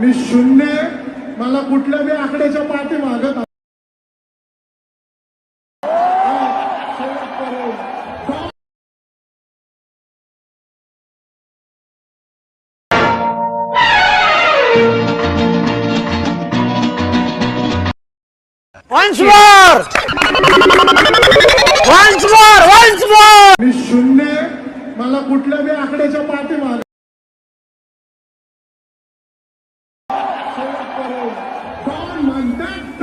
मी शून्य मला कुठल्या बी आकड्याच्या पाठी मागत Once more! Once more! Once more! मी शून्य मला कुठल्या बी आकड्याच्या पाठी माग म्हणतात डॉन! तर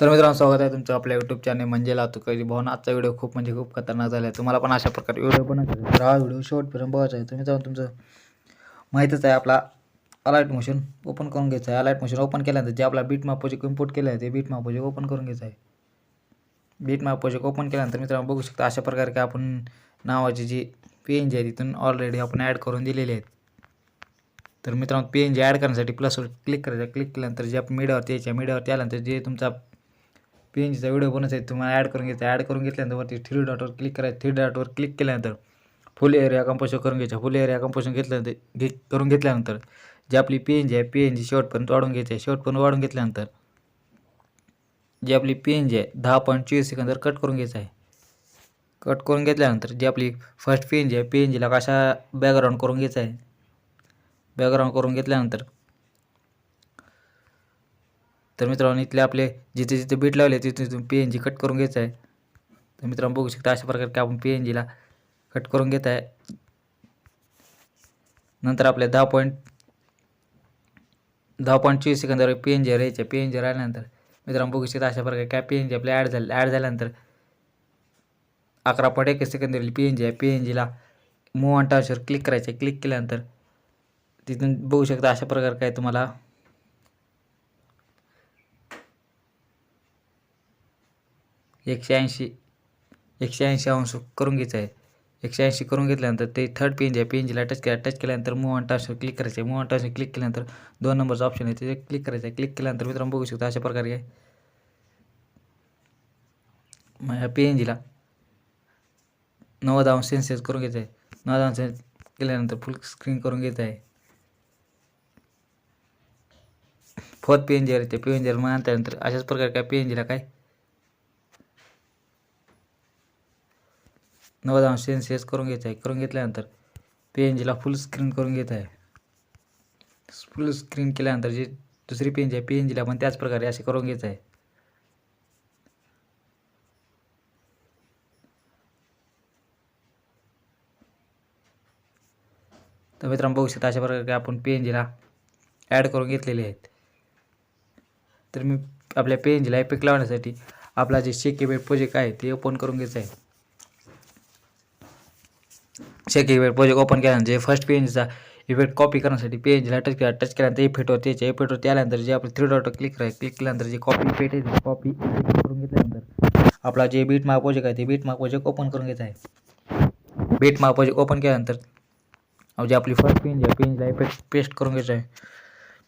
मित्रांनो स्वागत आहे तुमचं आपल्या यूट्यूब चॅनल म्हणजे लातूकरी भावना आजचा व्हिडिओ खूप म्हणजे खूप खतरनाक झाला आहे तुम्हाला पण अशा प्रकारे व्हिडिओ बनवायचा तर हा व्हिडिओ शेवटपर्यंत बघायचा आहे. तुम्ही जाऊन तुमचं माहीतच आहे आपला अलाईट मोशन ओपन करून घ्यायचं आहे. अलाईट मोशन ओपन केल्यानंतर जे आपला बीट मॅप इम्पोर्ट केलं आहे ते बीट मॅप ओपन करून घ्यायचं आहे. बीट मापोचे ओपन केल्यानंतर मित्रांनो बघू शकता अशा प्रकारे की आपण नावाची जी पी एन जी आहे तिथून ऑलरेडी आपण ॲड करून दिलेली आहेत. तर मित्रांनो पी एन जी ॲड करण्यासाठी प्लसवर क्लिक करायचं. क्लिक केल्यानंतर जे आपण मीडियावरती यायच्या मीडियावरती आल्यानंतर जे तुमचा पी एन जीचा व्हिडिओ बनवायचा आहे तुम्हाला ॲड करून घ्यायचा. ॲड करून घेतल्यानंतर वरती थ्री डॉटवर क्लिक करायचं. थ्री डॉटवर क्लिक केल्यानंतर फुल एरिया कंपोशन करून घ्यायचा. फुल एरिया कंपोजन घेतल्यानंतर घे करून घेतल्यानंतर जी आपली पी एन जी आहे पी एन जी शेवटपर्यंत वाढून घ्यायची आहे. शेवटपर्यंत वाढून घेतल्यानंतर जी आपली पी एन जी आहे दहा पॉईंट चोवीस सेकंदर कट करून घ्यायचं आहे. कट करून घेतल्यानंतर जी आपली फर्स्ट पी एन जी आहे पी एन जीला कशा बॅकग्राऊंड करून घ्यायचं आहे? बॅकग्राऊंड करून घेतल्यानंतर. तर मित्रांनो इथले आपले जिथे जिथे बीट लावले तिथे तिथून पी एन जी कट करून घ्यायचं आहे. तर मित्रांनो बघू शकता अशा प्रकारे की आपण पी एन जीला कट करून घेत आहे. नंतर आपले दहा पॉईंट दहा पॉईंट चोवीस सेकंदावर पी एन जी राहायचे पी एन जी राहिल्यानंतर मित्रांनो बघू शकता अशा प्रकारे काय पी एन जी आपले ॲड झाले ॲड झाल्यानंतर अकरा पॉईंट एक सेकंदवरील पी एन जी आहे पी एन जीला मूव टाचवर क्लिक करायचे क्लिक तिथून बघू शकता अशा प्रकारे काय तुम्हाला एकशे ऐंशी एकशे ऐंशी अंश करून घ्यायचं आहे एकशे ऐंशी करून घेतल्यानंतर ते थर्ड पेंज आहे पेंजला टच केला टच केल्यानंतर मूव टाचवर क्लिक करायचं आहे मूव टाचवर क्लिक केल्यानंतर दोन नंबरचं ऑप्शन आहे ते क्लिक आहे क्लिक केल्यानंतर मित्रांनो बघू शकता अशा प्रकारे मग पी एन जीला नव्वद अंश सेन्सेस करून घ्यायचं आहे. नव्वद अंश केल्यानंतर फुल स्क्रीन करून घेत आहे. Fourth P N G R येते पी एन जी मग त्यानंतर अशाच प्रकारे काय पी एन जीला काय? नव्वद अंश सेन्सेस करून घ्यायचं आहे. करून घेतल्यानंतर पी एन जीला फुल स्क्रीन करून घेत आहे. फुल स्क्रीन केल्यानंतर जी दुसरी पी एन जी आहे पी एन जीला पण त्याच प्रकारे असे करून घ्यायचं आहे. तर मित्रांनो बघू शकता अशा प्रकारे आपण पी एन जीला ॲड करून घेतलेले आहेत. तर मी आपल्या पी एन जीला इफेक्ट लावण्यासाठी आपला जे शेकेबेड प्रोजेक्ट आहे ते ओपन करून घ्यायचं आहे. शेकेबेड प्रोजेक्ट ओपन केल्यानंतर जे फर्स्ट पी एन जीचा इफेक्ट कॉपी करण्यासाठी पी एन जीला टच केला टच केल्यानंतर इफेक्टवर त्याच्या इफेक्टवरती आल्यानंतर जे आपलं थ्री डॉट क्लिक करायचं क्लिक केल्यानंतर जे कॉपी इफेक्ट आहे कॉपी करून घेतल्यानंतर आपला जे बीट मार्क प्रोजेक्ट आहे ते बीट मार्क प्रोजेक्ट ओपन करून घ्यायचं आहे. बीट मार्क प्रोजेक्ट ओपन केल्यानंतर अहो जे आपली फ़र्स्ट पेन जी आहे पेनला इफ़ेक्ट पेस्ट करून घ्यायचं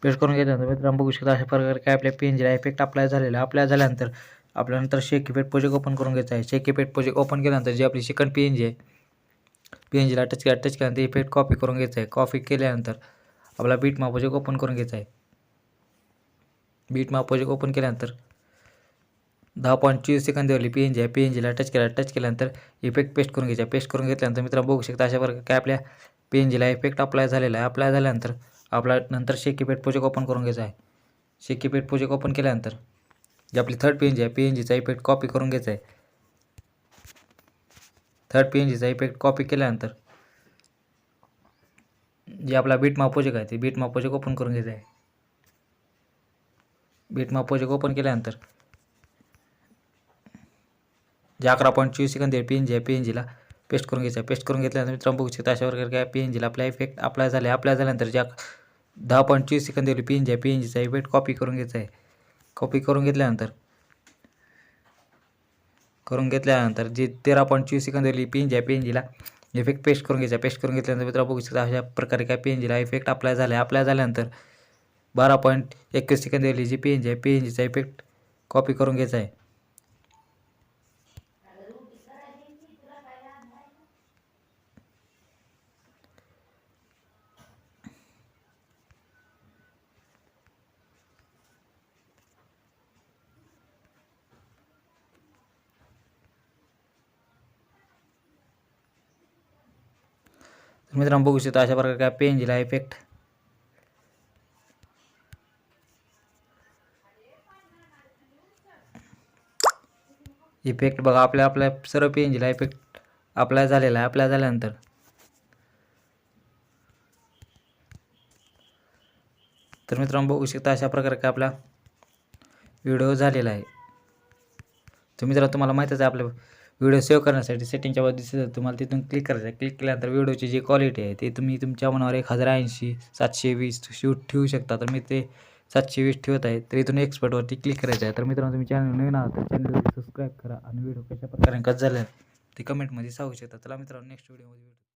पेस्ट करून घेतल्यानंतर मित्रांनो बघू शकता अशा प्रकारे काय आपल्या पेनजीला इफ़ेक्ट अप्लाय झालेला आहे अप्लाय झाल्यानंतर आपल्यानंतर शेक इफ़ेक्ट प्रोजेक्ट ओपन करून घ्यायचं शेक इफ़ेक्ट प्रोजेक्ट ओपन केल्यानंतर जी आपली सेकंड जी आहे पी टच टच केल्यानंतर इफ़ेक्ट कॉपी करून घ्यायचं आहे कॉपी केल्यानंतर आपला बीट माप प्रोजेक्ट ओपन करून घ्यायचा बीट माप प्रोजेक्ट ओपन केल्यानंतर दहा पॉईंट चोवीस सेकंदावरली पी एन जी आहे. पी एन जीला टच केला टच केल्यानंतर इफेक्ट पेस्ट करून घ्यायचा. पेस्ट करून घेतल्यानंतर मित्रांनो बघू शकता अशा प्रकारे काय आपल्या पी एन जीला इफेक्ट अप्लाय झालेला आहे. अप्लाय झाल्यानंतर आपला नंतर शेकी पेट प्रोजेक्ट ओपन करून घ्यायचा आहे. शेकी पेट प्रोजेक्ट ओपन केल्यानंतर जे आपली थर्ड पी एन जी आहे पी एन जीचा इफेक्ट कॉपी करून घ्यायचा आहे. थर्ड पी एन जीचा इफेक्ट कॉपी केल्यानंतर जे आपला बीट माप प्रोजेक्ट आहे ते बीट माप प्रोजेक्ट ओपन करून घ्यायचं आहे. बीट माप प्रोजेक्ट ओपन केल्यानंतर जे अकरा पॉईंट चोवीस सेकंद पी एन जी आहे पी एन जीला पेस्ट करून घ्यायचं आहे पेस्ट करून घेतल्यानंतर मित्रांनो बघू शकता अशा प्रकारे काय पी एन जीला आपला इफेक्ट अप्लाय झाले अप्लाय झाल्यानंतर ज्या दहा पॉईंट चोवीस सेकंद पी एन जी आहे पी एन जीचा इफेक्ट कॉपी करून घ्यायचा आहे कॉपी करून घेतल्यानंतर करून घेतल्यानंतर जे तेरा पॉईंट चोवीस सेकंद पी एन जी आहे पी एन जीला इफेक्ट पेस्ट करून घ्यायचा पेस्ट करून घेतल्यानंतर मित्रांनो बघू शकता अशा प्रकारे काय पी एन जीला इफेक्ट अप्लाय झाला आहे अप्लाय झाल्यानंतर बारा पॉईंट एकवीस सेकंद जी पी एन जी आहे पी एन जीचा इफेक्ट कॉपी करून घ्यायचा आहे तर मित्रांनो बघू शकता अशा प्रकारे काय पेंजला इफेक्ट इफेक्ट बघा आपल्या आपल्या सर्व पेंजला इफेक्ट अप्लाय झालेला आहे अप्लाय झाल्यानंतर. तर मित्रांनो बघू शकता अशा प्रकारे काय आपला व्हिडिओ झालेला आहे. तर मित्रांनो तुम्हाला माहीतच आहे आपल्या व्हिडिओ सेव्ह करण्यासाठी सेटिंगच्या बाबतीत दिसत तुम्हाला तिथून क्लिक करायचं आहे. क्लिक केल्यानंतर व्हिडिओची जी क्वालिटी आहे ते तुम्ही तुमच्या मनावर एक हजार ऐंशी सातशे वीस शूट ठेवू शकता. तर मी ते सातशे वीस ठेवत आहे. तर इथून एक्सपर्टवरती क्लिक करायचं आहे. तर मित्रांनो तुम्ही चॅनल नवीन आहात तर चॅनल सबस्क्राईब करा आणि व्हिडिओ कशा प्रकारे कट झाले ते कमेंटमध्ये सांगू शकता. चला मित्रांनो नेक्स्ट व्हिडिओमध्ये